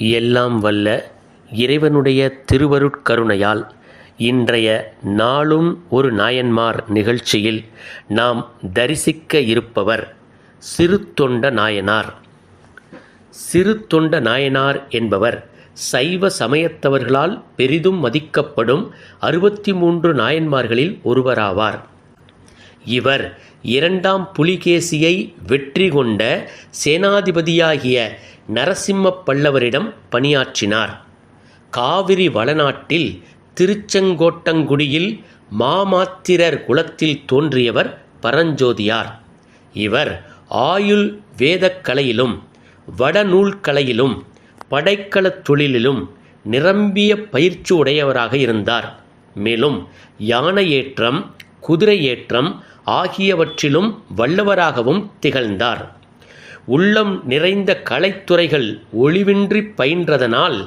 எல்லாம் வல்ல இறைவனுடைய திருவருட்கருணையால் இன்றைய நாளும் ஒரு நாயன்மார் நிகழ்ச்சியில் நாம் தரிசிக்க இருப்பவர் சிறுத்தொண்ட நாயனார். சிறுத்தொண்ட நாயனார் என்பவர் சைவ சமயத்தவர்களால் பெரிதும் மதிக்கப்படும் அறுபத்தி மூன்று நாயன்மார்களில் ஒருவராவார். இவர் இரண்டாம் புலிகேசியை வெற்றி கொண்ட சேனாதிபதியாகிய நரசிம்ம பல்லவரிடம் பணியாற்றினார். காவிரி வளநாட்டில் திருச்செங்கோட்டங்குடியில் மாமாத்திரர் குலத்தில் தோன்றியவர் பரஞ்சோதியார். இவர் ஆயுள் வேதக்கலையிலும் வடநூல்கலையிலும் படைக்கலத் தொழிலிலும் நிரம்பிய பயிற்சி உடையவராக இருந்தார். மேலும் யானையேற்றம் குதிரையேற்றம் ஆகியவற்றிலும் வல்லவராகவும் திகழ்ந்தார். உள்ளம் நிறைந்த கலைத்துறைகள் ஒளிவின்றி பயின்றதனால்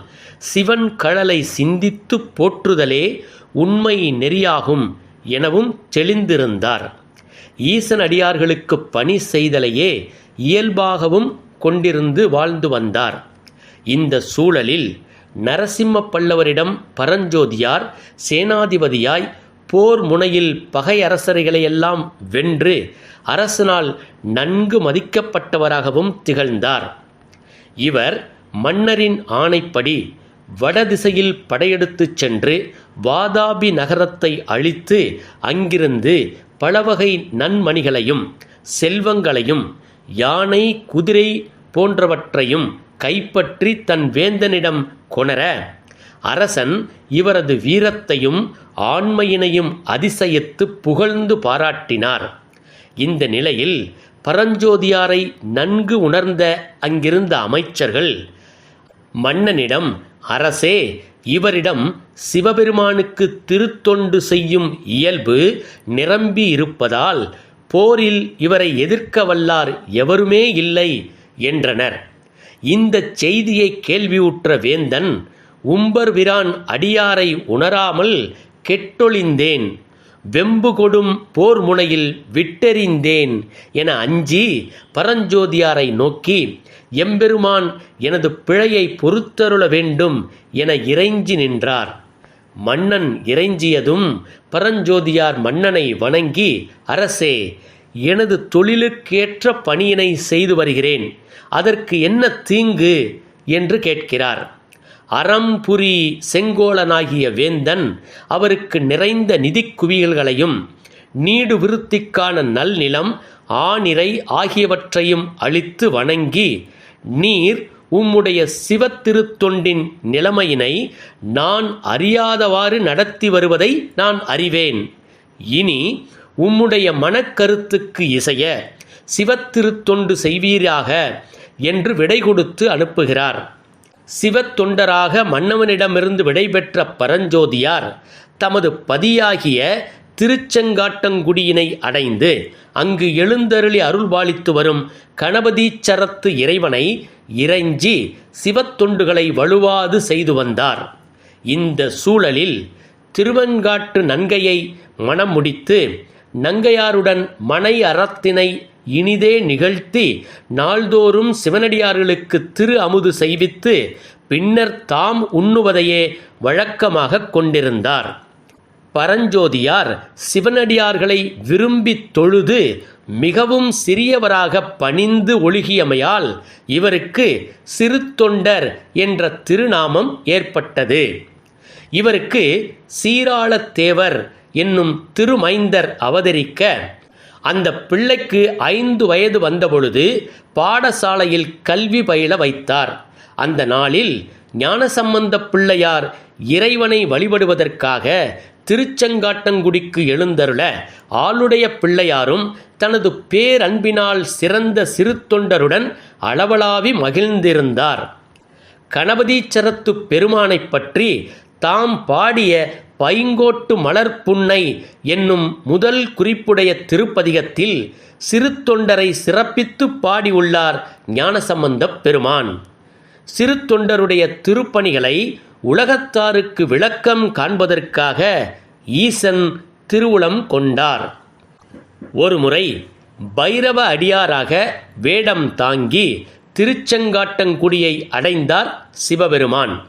சிவன் கழலை சிந்தித்து போற்றுதலே உண்மை நெறியாகும் எனவும் தெளிந்திருந்தார். ஈசனடியார்களுக்கு பணி செய்தலையே இயல்பாகவும் கொண்டிருந்து வாழ்ந்து வந்தார். இந்த சூழலில் நரசிம்ம பல்லவரிடம் பரஞ்சோதியார் சேனாதிபதியாய் போர் முனையில் பகை அரசர்களையெல்லாம் வென்று அரசனால் நன்கு மதிக்கப்பட்டவராகவும் திகழ்ந்தார். இவர் மன்னரின் ஆணைப்படி வடதிசையில் படையெடுத்துச் சென்று வாதாபி நகரத்தை அழித்து அங்கிருந்து பலவகை நன்மணிகளையும் செல்வங்களையும் யானை குதிரை போன்றவற்றையும் கைப்பற்றி தன் வேந்தனிடம் கொணர அரசன் இவரது வீரத்தையும் ஆண்மையினையும் அதிசயித்து புகழ்ந்து பாராட்டினார். இந்த நிலையில் பரஞ்சோதியாரை நன்கு உணர்ந்த அங்கிருந்த அமைச்சர்கள் மன்னனிடம் அரசே இவரிடம் சிவபெருமானுக்கு திருத்தொண்டு செய்யும் இயல்பு நிரம்பி இருப்பதால் போரில் இவரை எதிர்க்க வல்லார் எவருமே இல்லை என்றனர். இந்த செய்தியை கேள்வியுற்ற வேந்தன் உம்பர்விரான் அடியாரை உணராமல் கெட்டொழிந்தேன். வெம்பு கொடும் போர் முனையில் விட்டெறிந்தேன் என அஞ்சி பரஞ்சோதியாரை நோக்கி எம்பெருமான் எனது பிழையை பொறுத்தருள வேண்டும் என இறைஞ்சி நின்றார். மன்னன் இறைஞ்சியதும் பரஞ்சோதியார் மன்னனை வணங்கி அரசே எனது தொழிலுக்கேற்ற பணியினை செய்து வருகிறேன். அதற்கு என்ன தீங்கு? என்று கேட்கிறார். அறம்புரி செங்கோலனாகிய வேந்தன் அவருக்கு நிறைந்த நிதிக் குவியல்களையும் நீடு விருத்திக்கான நல்நிலம் ஆநிறை ஆகியவற்றையும் அளித்து வணங்கி நீர் உம்முடைய சிவத்திருத்தொண்டின் நிலைமையினை நான் அறியாதவாறு நடத்தி வருவதை நான் அறிவேன். இனி உம்முடைய மனக்கருத்துக்கு இசைய சிவத்திருத்தொண்டு செய்வீராக என்று விடை கொடுத்து அனுப்புகிறார். சிவத்தொண்டராக மன்னவனிடமிருந்து விடைபெற்ற பரஞ்சோதியார் தமது பதியாகிய திருச்செங்காட்டங்குடியினை அடைந்து அங்கு எழுந்தருளி அருள்பாலித்து வரும் கணபதீச்சரத்து இறைவனை இறைஞ்சி சிவத்தொண்டுகளை வலுவாது செய்து வந்தார். இந்த சூழலில் திருவெண்காட்டு நங்கையை மணம் முடித்து நங்கையாருடன் மனை அறத்தினை இனிதே நிகழ்த்தி நாள்தோறும் சிவனடியார்களுக்கு திரு அமுது செய்வித்து பின்னர் தாம் உண்ணுவதையே வழக்கமாக கொண்டிருந்தார். பரஞ்சோதியார் சிவனடியார்களை விரும்பி தொழுது மிகவும் சிறியவராக பணிந்து ஒழுகியமையால் இவருக்கு சிறு தொண்டர் என்ற திருநாமம் ஏற்பட்டது. இவருக்கு சீராளத்தேவர் என்னும் திருமைந்தர் அவதரிக்க அந்த பிள்ளைக்கு ஐந்து வயது வந்தபொழுது பாடசாலையில் கல்வி பயில வைத்தார். அந்த நாளில் ஞானசம்பந்த பிள்ளையார் இறைவனை வழிபடுவதற்காக திருச்செங்காட்டங்குடிக்கு எழுந்தருள ஆளுடைய பிள்ளையாரும் தனது பேரன்பினால் சிறந்த சிறு தொண்டருடன் அளவலாவி மகிழ்ந்திருந்தார். கணபதீச்சரத்து பெருமானைப் பற்றி தாம் பாடிய பைங்கோட்டு மலர்ப்புன்னை என்னும் முதல் குறிப்புடைய திருப்பதிகத்தில் சிறு தொண்டரை சிறப்பித்து பாடியுள்ளார் ஞானசம்பந்தப் பெருமான். சிறு தொண்டருடைய திருப்பணிகளை உலகத்தாருக்கு விளக்கம் காண்பதற்காக ஈசன் திருவுளம் கொண்டார். ஒருமுறை பைரவ அடியாராக வேடம் தாங்கி திருச்செங்காட்டங்குடியை அடைந்தார் சிவபெருமான்.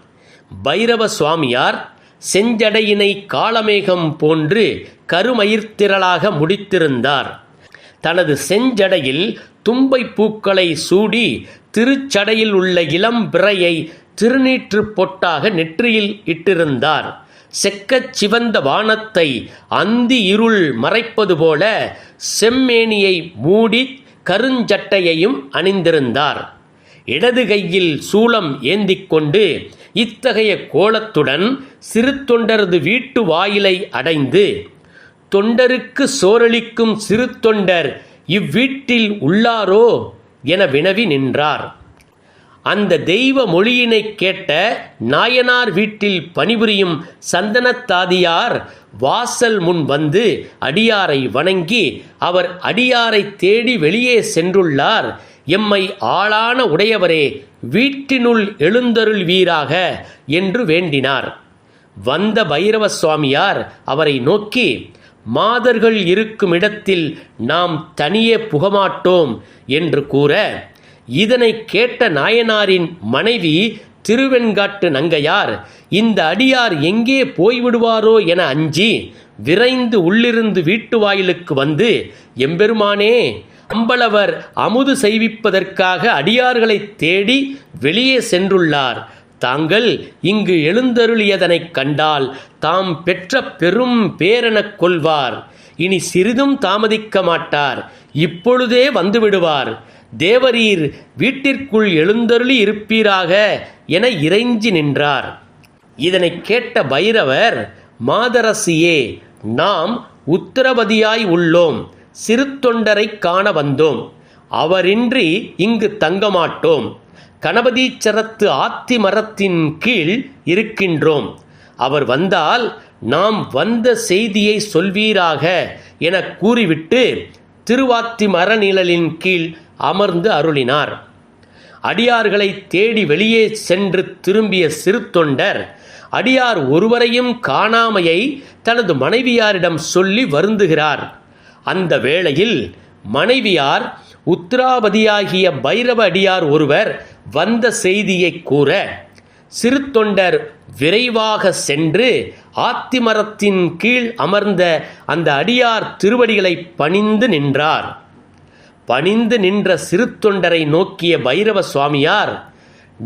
பைரவ சுவாமியார் செஞ்சடையினை காலமேகம் போன்று கருமயிர்த்திரளாக முடித்திருந்தார். தனது செஞ்சடையில் தும்பை பூக்களை சூடி திருச்சடையில் உள்ள இளம் பிறையை திருநீற்று பொட்டாக நெற்றியில் இட்டிருந்தார். செக்கச் சிவந்த வானத்தை அந்தி இருள் மறைப்பது போல செம்மேனியை மூடி கருஞ்சட்டையையும் அணிந்திருந்தார். இடது கையில் சூலம் ஏந்திக் கொண்டு இத்தகைய கோலத்துடன் சிறு தொண்டரது வீட்டு வாயிலை அடைந்து தொண்டருக்கு சோரளிக்கும் சிறு தொண்டர் இவ்வீட்டில் உள்ளாரோ என வினவி நின்றார். அந்த தெய்வ மொழியினை கேட்ட நாயனார் வீட்டில் பணிபுரியும் சந்தனத்தாதியார் வாசல் முன் வந்து அடியாரை வணங்கி அவர் அடியாரை தேடி வெளியே சென்றுள்ளார். எம்மை ஆளான உடையவரே வீட்டினுள் எழுந்தருள் வீராக என்று வேண்டினார். வந்த பைரவ சுவாமியார் அவரை நோக்கி மாதர்கள் இருக்கும் இடத்தில் நாம் தனியே புகமாட்டோம் என்று கூற இதனை கேட்ட நாயனாரின் மனைவி திருவெண்காட்டு நங்கையார் இந்த அடியார் எங்கே போய்விடுவாரோ என அஞ்சி விரைந்து உள்ளிருந்து வீட்டு வாயிலுக்கு வந்து எம்பெருமானே அம்பளவர் அமுது செய்விப்பதற்காக அடியார்களை தேடி வெளியே சென்றுள்ளார். தாங்கள் இங்கு எழுந்தருளியதனைக் கண்டால் தாம் பெற்ற பெரும் பேரெனக் கொள்வார். இனி சிறிதும் தாமதிக்க மாட்டார். இப்பொழுதே வந்துவிடுவார். தேவரீர் வீட்டிற்குள் எழுந்தருளி இருப்பீராக என இறைஞ்சி நின்றார். இதனைக் கேட்ட பைரவர் மாதரசியே நாம் உத்தரவதியாய் உள்ளோம். சிறு தொண்டரை காண வந்தோம். அவரின்றி இங்கு தங்கமாட்டோம். கணபதீச்சரத்து ஆத்தி மரத்தின் கீழ் இருக்கின்றோம். அவர் வந்தால் நாம் வந்த செய்தியை சொல்வீராக என கூறிவிட்டு திருவாத்தி மரநிழலின் கீழ் அமர்ந்து அருளினார். அடியார்களை தேடி வெளியே சென்று திரும்பிய சிறு தொண்டர் அடியார் ஒருவரையும் காணாமையை தனது மனைவியாரிடம் சொல்லி வருந்துகிறார். அந்த வேளையில் மனைவியார் உத்திராபதியாகிய பைரவ அடியார் ஒருவர் வந்த செய்தியை கூற சிறு தொண்டர் விரைவாக சென்று ஆத்திமரத்தின் கீழ் அமர்ந்த அந்த அடியார் திருவடிகளை பணிந்து நின்றார். பணிந்து நின்ற சிறு தொண்டரை நோக்கிய பைரவ சுவாமியார்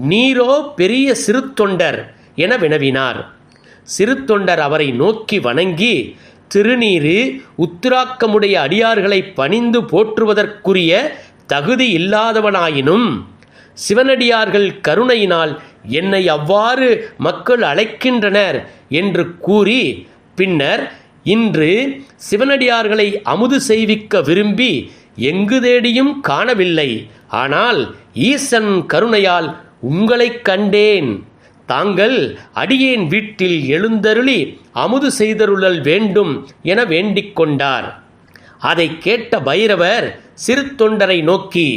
நீரோ பெரிய சிறு தொண்டர் என வினவினார். சிறு தொண்டர் அவரை நோக்கி வணங்கி திருநீரு உத்திராக்கமுடைய அடியார்களை பணிந்து போற்றுவதற்குரிய தகுதி இல்லாதவனாயினும் சிவனடியார்கள் கருணையினால் என்னை அவ்வாறு மக்கள் அழைக்கின்றனர் என்று கூறி பின்னர் இன்று சிவனடியார்களை அமுது செய்விக்க விரும்பி எங்கு தேடியும் காணவில்லை. ஆனால் ஈசன் கருணையால் உங்களைக் கண்டேன். தாங்கள் அடியேன் வீட்டில் எழுந்தருளி அமுது செய்தருளல் வேண்டும் என வேண்டிக் கொண்டார். அதை கேட்ட பைரவர் சிறு தொண்டரை நோக்கி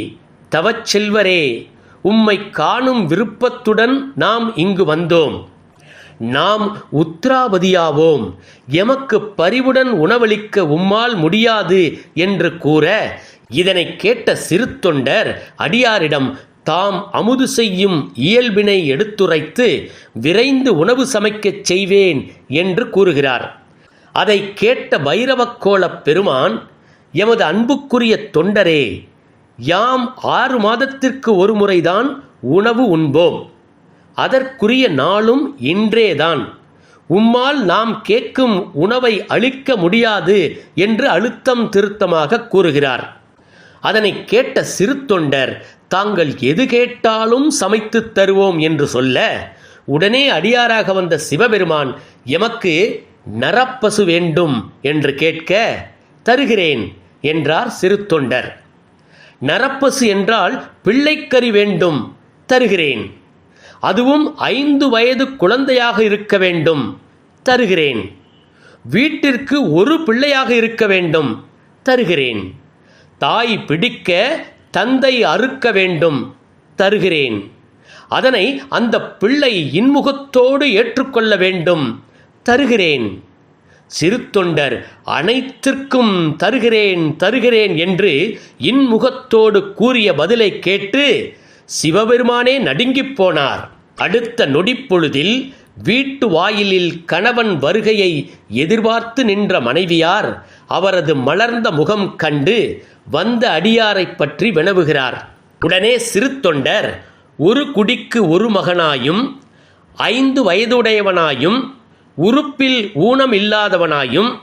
தவச்செல்வரே உம்மை காணும் விருப்பத்துடன் நாம் இங்கு வந்தோம். நாம் உத்ராபதியாவோம் எமக்கு பரிவுடன் உணவளிக்க உம்மால் முடியாது என்று கூற இதனை கேட்ட சிறு தொண்டர் அடியாரிடம் தாம் அமுது செய்யும் இயல்பினை எடுத்துரைத்து விரைந்து உணவு சமைக்கச் செய்வேன் என்று கூறுகிறார். அதை கேட்ட பைரவக்கோளப் பெருமான் எமது அன்புக்குரிய தொண்டரே யாம் ஆறு மாதத்திற்கு ஒரு முறைதான் உணவு உண்போம். அதற்குரிய நாளும் இன்றேதான். உம்மால் நாம் கேட்கும் உணவை அளிக்க முடியாது என்று அழுத்தம் திருத்தமாக கூறுகிறார். அதனை கேட்ட சிறு தொண்டர் தாங்கள் எது கேட்டாலும் சமைத்துத் தருவோம் என்று சொல்ல உடனே அடியாராக வந்த சிவபெருமான் எமக்கு நரப்பசு வேண்டும் என்று கேட்க தருகிறேன் என்றார் சிறு தொண்டர். நரப்பசு என்றால் பிள்ளைக்கறி வேண்டும் தருகிறேன். அதுவும் ஐந்து வயது குழந்தையாக இருக்க வேண்டும் தருகிறேன். வீட்டிற்கு ஒரு பிள்ளையாக இருக்க வேண்டும் தருகிறேன். தாய் பிடிக்க தந்தை அறுக்க வேண்டும் தருகிறேன். அதனை அந்த பிள்ளை இன்முகத்தோடு ஏற்றுக்கொள்ள வேண்டும் தருகிறேன். சிறு தொண்டர் அனைத்திற்கும் தருகிறேன் தருகிறேன் என்று இன்முகத்தோடு கூறிய பதிலை கேட்டு சிவபெருமானே நடுங்கிப் போனார். அடுத்த நொடிப்பொழுதில் வீட்டு வாயிலில் கணவன் வருகையை எதிர்பார்த்து நின்ற மனைவியார் அவரது மலர்ந்த முகம் கண்டு வந்த அடியாரைப் பற்றி வினவுகிறார். உடனே சிறு தொண்டர் ஒரு குடிக்கு ஒரு மகனாயும் ஐந்து வயதுடையவனாயும் உறுப்பில் ஊனம் இல்லாதவனாயும்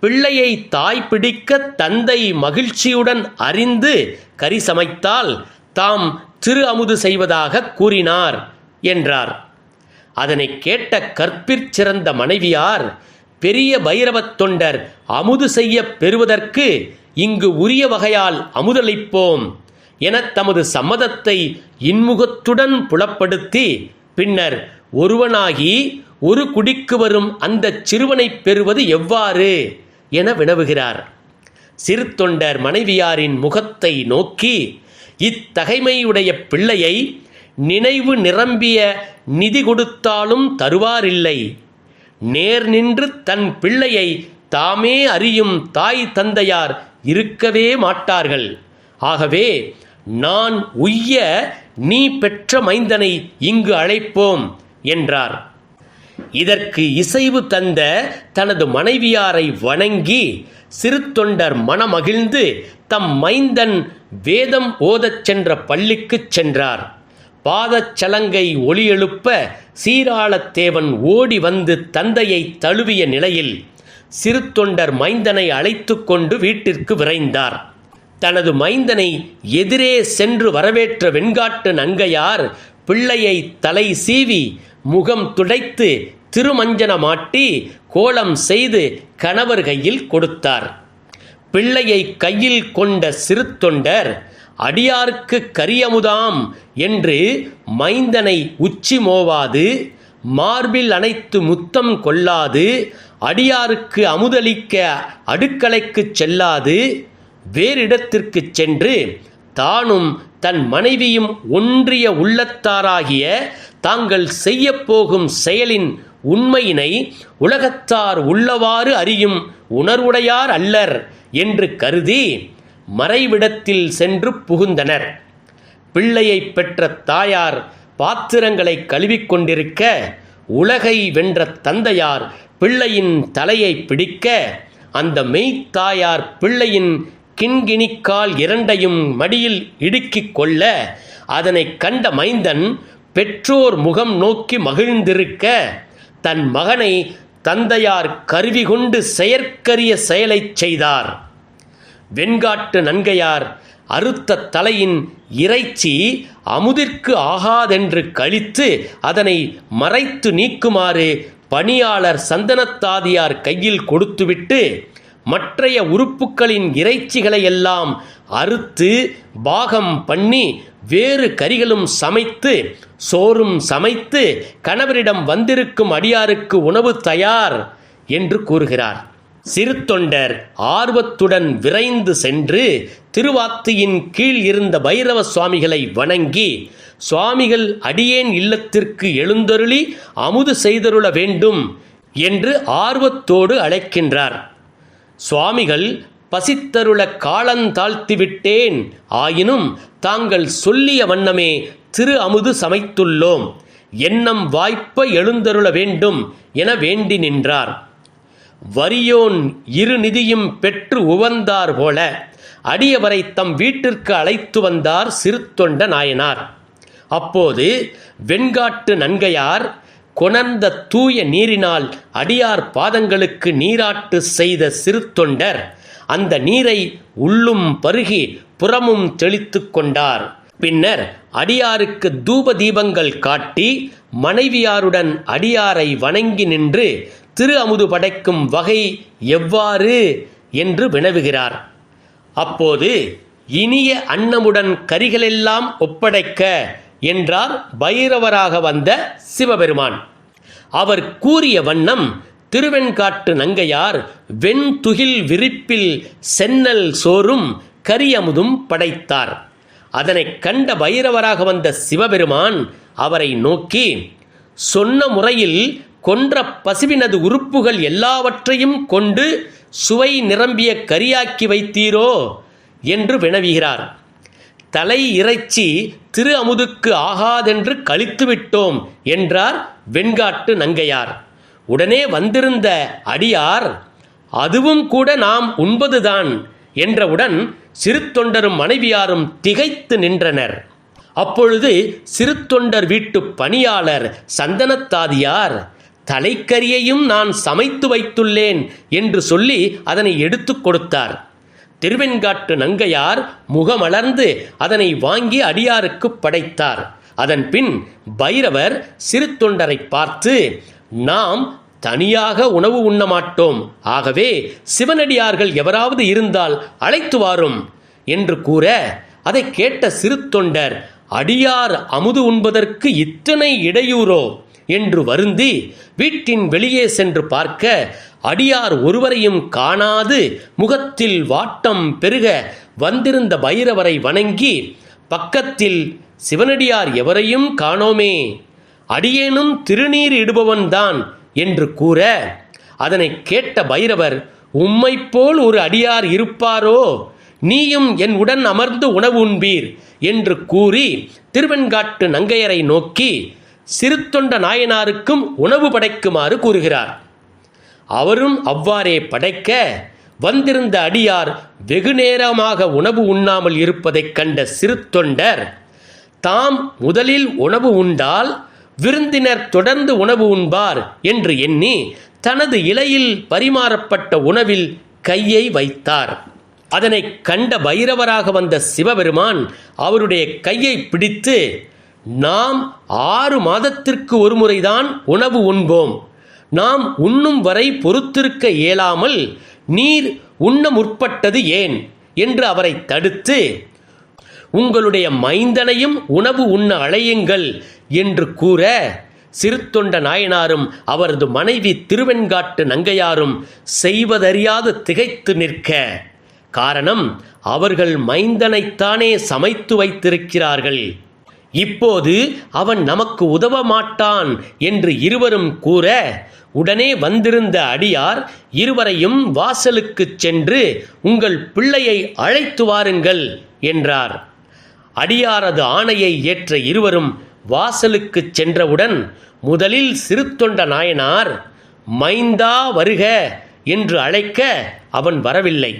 பிள்ளையை தாய் பிடிக்க தந்தை மகிழ்ச்சியுடன் அறிந்து கறி சமைத்தால் தாம் திரு அமுது செய்வதாக கூறினார் என்றார். அதனை கேட்ட கற்பிற் சிறந்த மனைவியார் பெரிய பைரவத் தொண்டர் அமுது செய்ய பெறுவதற்கு இங்கு உரிய வகையால் அமுதளிப்போம் என தமது சம்மதத்தை இன்முகத்துடன் புலப்படுத்தி பின்னர் ஒருவனாகி ஒரு குடிக்கு வரும் அந்த சிறுவனைப் பெறுவது எவ்வாறு? என வினவுகிறார். சிறு தொண்டர் மனைவியாரின் முகத்தை நோக்கி இத்தகைமையுடைய பிள்ளையை நினைவு நிரம்பிய நிதி கொடுத்தாலும் தருவாரில்லை. நேர் நின்று தன் பிள்ளையை தாமே அறியும் தாய் தந்தையார் இருக்கவே மாட்டார்கள். ஆகவே நான் உய்ய நீ பெற்ற மைந்தனை இங்கு அழைப்போம் என்றார். இதற்கு இசைவு தந்த தனது மனைவியாரை வணங்கி சிறு தொண்டர் மனமகிழ்ந்து தம் மைந்தன் வேதம் ஓதச் சென்ற பள்ளிக்குச் சென்றார். பாதச்சலங்கை ஒளி எழுப்ப சீராளத்தேவன் ஓடி வந்து தந்தையை தழுவிய நிலையில் சிறு தொண்டர் மைந்தனை அழைத்து கொண்டு வீட்டிற்கு விரைந்தார். தனது மைந்தனை எதிரே சென்று வரவேற்ற வெண்காட்டு நங்கையார் பிள்ளையை தலை சீவி முகம் துடைத்து திருமஞ்சன மாட்டி கோலம் செய்து கணவர் கையில் கொடுத்தார். பிள்ளையை கையில் கொண்ட சிறு தொண்டர் அடியார்க்கு கரியமுதாம் என்று மைந்தனை உச்சி மோவாது மார்பில் அனைத்து முத்தம் கொள்ளாது அடியாருக்கு அமுதளிக்க அடுக்கலைக்குச் செல்லாது வேறிடத்திற்குச் சென்று தானும் தன் மனைவியும் ஒன்றிய உள்ளத்தாராகிய தாங்கள் செய்யப்போகும் செயலின் உண்மையினை உலகத்தார் உள்ளவாறு அறியும் உணர்வுடையார் அல்லர் என்று கருதி மறைவிடத்தில் சென்று புகுந்தனர். பிள்ளையை பெற்ற தாயார் பாத்திரங்களை கழுவிக் கொண்டிருக்க உலகை வென்ற தந்தையார் பிள்ளையின் தலையை பிடிக்க அந்த மெய்த்தாயார் பிள்ளையின் கிண்கிணிக்கால் இரண்டையும் மடியில் இடுக்கிக் கொள்ள அதனைக் கண்ட மைந்தன் பெற்றோர் முகம் நோக்கி மகிழ்ந்திருக்க தன் மகனை தந்தையார் கருவி கொண்டு செயற்கரிய செயலைச் செய்தார். வெண்காட்டு நன்கையார் அறுத்த தலையின் இறைச்சி அமுதிற்கு ஆகாதென்று கழித்து அதனை மறைத்து நீக்குமாறு பணியாளர் சந்தனத்தாதியார் கையில் கொடுத்துவிட்டு மற்றைய உறுப்புகளின் இறைச்சிகளை எல்லாம் அறுத்து பாகம் பண்ணி வேறு கறிகளும் சமைத்து சோறும் சமைத்து கணவரிடம் வந்திருக்கும் அடியாருக்கு உணவு தயார் என்று கூறுகிறார். சிறு தொண்டர் ஆர்வத்துடன் விரைந்து சென்று திருவாத்தியின் கீழ் இருந்த பைரவ சுவாமிகளை வணங்கி சுவாமிகள் அடியேன் இல்லத்திற்கு எழுந்தருளி அமுது செய்தருள வேண்டும் என்று ஆர்வத்தோடு அழைக்கின்றார். சுவாமிகள் பசித்தருள காலந்தாழ்த்திவிட்டேன் ஆயினும் தாங்கள் சொல்லிய வண்ணமே திரு அமுது சமைத்துள்ளோம். எண்ணம் வாய்ப்ப எழுந்தருள வேண்டும் என வேண்டி நின்றார். வரியோன் இரு நிதியும் பெற்று உவந்தார் போல அடியவரை தம் வீட்டிற்கு அழைத்து வந்தார் சிறு தொண்ட நாயனார். அப்போது வெண்காட்டு நன்கையார் கொணர்ந்த தூய நீரினால் அடியார் பாதங்களுக்கு நீராட்டு செய்த சிறுத்தொண்டர் அந்த நீரை உள்ளும் பருகி புறமும் தெளித்து கொண்டார். பின்னர் அடியாருக்கு தூப தீபங்கள் காட்டி மனைவியாருடன் அடியாரை வணங்கி நின்று திரு அமுது படைக்கும் வகை எவ்வாறு என்று வினவுகிறார். அப்போது இனிய அன்னமுடன் கரிகளெல்லாம் ஒப்படைக்க என்றார் பைரவராக வந்த சிவபெருமான். அவர் கூறிய வண்ணம் திருவெண்காட்டு நங்கையார் வெண்துகில் விரிப்பில் சென்னல் சோறும் கரியமுதும் படைத்தார். அதனைக் கண்ட பைரவராக வந்த சிவபெருமான் அவரை நோக்கி சொன்ன முறையில் கொன்ற பசுவினது உறுப்புகள் எல்லாவற்றையும் கொண்டு சுவை நிரம்பிய கரியாக்கி வைத்தீரோ என்று வினவுகிறார். தலை இறைச்சி திரு அமுதுக்கு ஆகாதென்று கழித்துவிட்டோம் என்றார் வெண்காட்டு நங்கையார். உடனே வந்திருந்த அடியார் அதுவும் கூட நாம் உண்பதுதான் என்றவுடன் சிறு தொண்டரும் மனைவியாரும் திகைத்து நின்றனர். அப்பொழுது சிறு தொண்டர் வீட்டு பணியாளர் சந்தனத்தாதியார் தலைக்கரியையும் நான் சமைத்து வைத்துள்ளேன் என்று சொல்லி அதனை எடுத்துக் கொடுத்தார். திருவெண்காட்டு நங்கையார் முகமலர்ந்து அதனை வாங்கி அடியாருக்கு படைத்தார். அதன் பின் பைரவர் சிறு தொண்டரை பார்த்து நாம் தனியாக உணவு உண்ண மாட்டோம். ஆகவே சிவனடியார்கள் எவராவது இருந்தால் அழைத்து வாரும் என்று கூற அதை கேட்ட சிறு தொண்டர் அடியார் அமுது உண்பதற்கு இத்தனை இடையூறோ? என்று வருந்தி வீட்டின் வெளியே சென்று பார்க்க அடியார் ஒருவரையும் காணாது முகத்தில் வாட்டம் பெருக வந்திருந்த பைரவரை வணங்கி பக்கத்தில் சிவனடியார் எவரையும் காணோமே அடியேனும் திருநீர் இடுபவன்தான் என்று கூற அதனை கேட்ட பைரவர் உம்மைப் போல் ஒரு அடியார் இருப்பாரோ நீயும் என் உடன் அமர்ந்து உணவு உண்பீர் என்று கூறி திருவெண்காட்டு நங்கையரை நோக்கி சிறுத்தொண்ட நாயனாருக்கும் உணவு படைக்குமாறு கூறுகிறார். அவரும் அவ்வாறே படைக்க வந்திருந்த அடியார் வெகு நேரமாக உணவு உண்ணாமல் இருப்பதைக் கண்ட சிறு தொண்டர் தாம் முதலில் உணவு உண்டால் விருந்தினர் தொடர்ந்து உணவு உண்பார் என்று எண்ணி தனது இலையில் பரிமாறப்பட்ட உணவில் கையை வைத்தார். அதனை கண்ட பைரவராக வந்த சிவபெருமான் அவருடைய கையை பிடித்து நாம் ஆறு மாதத்திற்கு ஒருமுறைதான் உணவு உண்போம். நாம் உண்ணும் வரை பொறுத்திருக்க இயலாமல் நீர் உண்ண முற்பட்டது ஏன் என்று அவரை தடுத்து உங்களுடைய மைந்தனையும் உணவு உண்ண அழையுங்கள் என்று கூற சிறுத்தொண்ட நாயனாரும் அவரது மனைவி திருவெண்காட்டு நங்கையாரும் செய்வதறியாது திகைத்து நிற்க. காரணம் அவர்கள் மைந்தனைத்தானே சமைத்து வைத்திருக்கிறார்கள். இப்போது அவன் நமக்கு உதவ மாட்டான் என்று இருவரும் கூற உடனே வந்திருந்த அடியார் இருவரையும் வாசலுக்குச் சென்று உங்கள் பிள்ளையை அழைத்து வாருங்கள் என்றார். அடியாரது ஆணையை ஏற்ற இருவரும் வாசலுக்குச் சென்றவுடன் முதலில் சிறுத்தொண்ட நாயனார் மைந்தா வருக என்று அழைக்க அவன் வரவில்லை.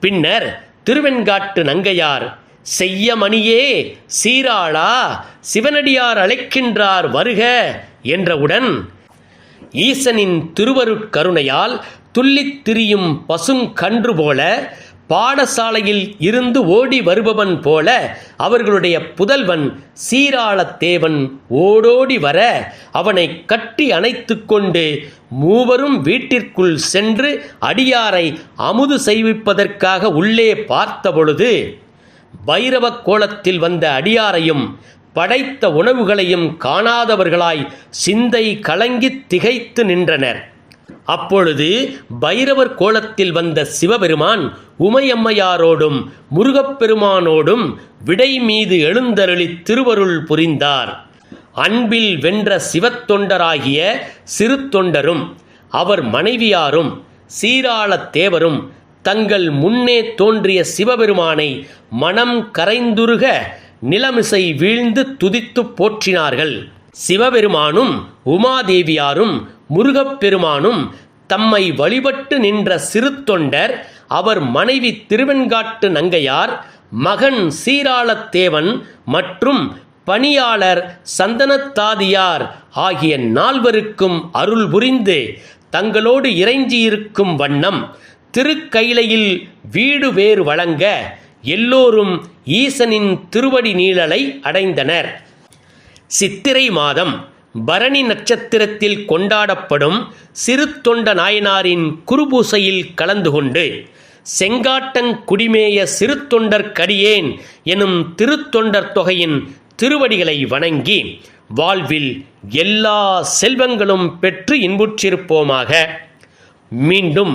பின்னர் திருவெண்காட்டு நங்கையார் செய்யமணியே சீராளா சிவனடியார் அழைக்கின்றார் வருக என்றவுடன் ஈசனின் திருவருட்கருணையால் துள்ளித் திரியும் பசுங்கன்று போல பாடசாலையில் இருந்து ஓடி வருபவன் போல அவர்களுடைய புதல்வன் சீராளத்தேவன் ஓடோடி வர அவனை கட்டி அணைத்து கொண்டு மூவரும் வீட்டிற்குள் சென்று அடியாரை அமுது செய்விப்பதற்காக உள்ளே பார்த்தபொழுது பைரவ கோலத்தில் வந்த அடியாரையும் படைத்த உணவுகளையும் காணாதவர்களாய் சிந்தை கலங்கித் திகைத்து நின்றனர். அப்பொழுது பைரவர் கோலத்தில் வந்த சிவபெருமான் உமையம்மையாரோடும் முருகப்பெருமானோடும் விடை மீது எழுந்தருளி திருவருள் புரிந்தார். அன்பில் வென்ற சிவத்தொண்டராகிய சிறு தொண்டரும் அவர் மனைவியாரும் சீராள தேவரும் தங்கள் முன்னே தோன்றிய சிவபெருமானை மனம் கரைந்துருக நிலமிசை வீழ்ந்து துதித்துப் போற்றினார்கள். சிவபெருமானும் உமாதேவியாரும் முருகப்பெருமானும் தம்மை வழிபட்டு நின்ற சிறு தொண்டர் அவர் மனைவி திருவெண்காட்டு நங்கையார் மகன் சீராளத்தேவன் மற்றும் பணியாளர் சந்தனத்தாதியார் ஆகிய நால்வருக்கும் அருள் புரிந்து தங்களோடு இறைஞ்சியிருக்கும் வண்ணம் திருக்கைலையில் வீடு வேறு வழங்க எல்லோரும் ஈசனின் திருவடி நீழலை அடைந்தனர். சித்திரை மாதம் பரணி நட்சத்திரத்தில் கொண்டாடப்படும் சிறு தொண்ட நாயனாரின் குருபூசையில் கலந்து கொண்டு செங்காட்டன் குடிமேய சிறு தொண்டர் கடியேன் எனும் திருத்தொண்டர் தொகையின் திருவடிகளை வணங்கி வாழ்வில் எல்லா செல்வங்களும் பெற்று இன்புற்றிருப்போமாக. மீண்டும்